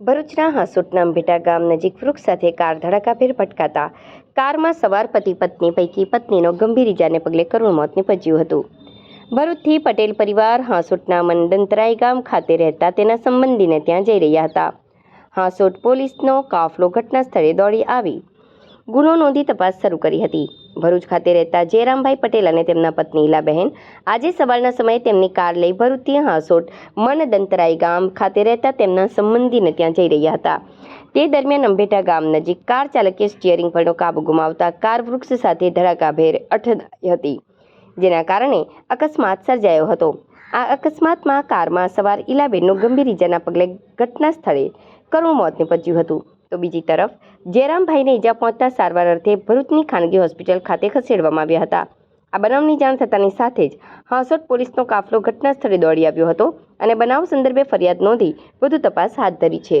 ભરૂચના હાંસોટના ભેટા ગામ નજીક વૃક્ષ સાથે કાર ધડાકાભેર ભટકાતા કારમાં સવાર પતિ પત્ની પૈકી પત્નીનો ગંભીર ઇજાને પગલે કરુણ મોત નીપજ્યું હતું. ભરૂચથી પટેલ પરિવાર હાંસોટના મંડંતરાય ગામ ખાતે રહેતા તેના સંબંધીને ત્યાં જઈ રહ્યા હતા. હાંસોટ પોલીસનો કાફલો ઘટના સ્થળે દોડી આવી. ગુનો નોંધી તપાસ શરૂ કરી હતી. ભરૂચ ખાતે રહેતા જયરામભાઈ પટેલ અને તેમના પત્ની ઈલાબહેન આજે સવારના સમયે તેમની કાર લઈ ભરૂચથી હાંસોટ મનદંતરાય ગામ ખાતે રહેતા તેમના સંબંધીને ત્યાં જઈ રહ્યા હતા. તે દરમિયાન અંભેટા ગામ નજીક કાર ચાલકે સ્ટિયરિંગ પરનો કાબુ ગુમાવતા કાર વૃક્ષ સાથે ધડાકાભેર અથડાઈ હતી, જેના કારણે અકસ્માત સર્જાયો હતો. આ અકસ્માતમાં કારમાં સવાર ઇલાબેનનું ગંભીર ઇજાના પગલે ઘટના સ્થળે કરુણ મોત નીપજ્યું હતું. તો બીજી તરફ, જયરામભાઈને ઈજા પહોંચતા સારવાર અર્થે ભરૂચની ખાનગી હોસ્પિટલ ખાતે ખસેડવામાં આવ્યા હતા. આ બનાવની જાણ થતાની સાથે જ હાંસોટ પોલીસનો કાફલો ઘટના સ્થળે દોડી આવ્યો હતો અને બનાવ સંદર્ભે ફરિયાદ નોંધી વધુ તપાસ હાથ ધરી છે.